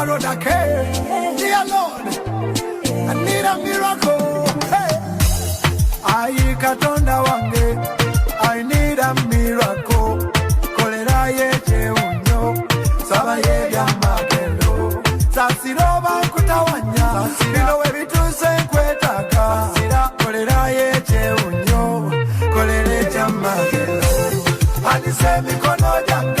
I Lord, I care. Dear Lord, I need a miracle. Hey. I katonda wange, I need a miracle. Kolera yeje unyo, saba yebya magendo. Sasiro bankutawanya, bino we bituse nkwetaga. Kolera yeje unyo, kolera eja magendo. Andise mikono jange.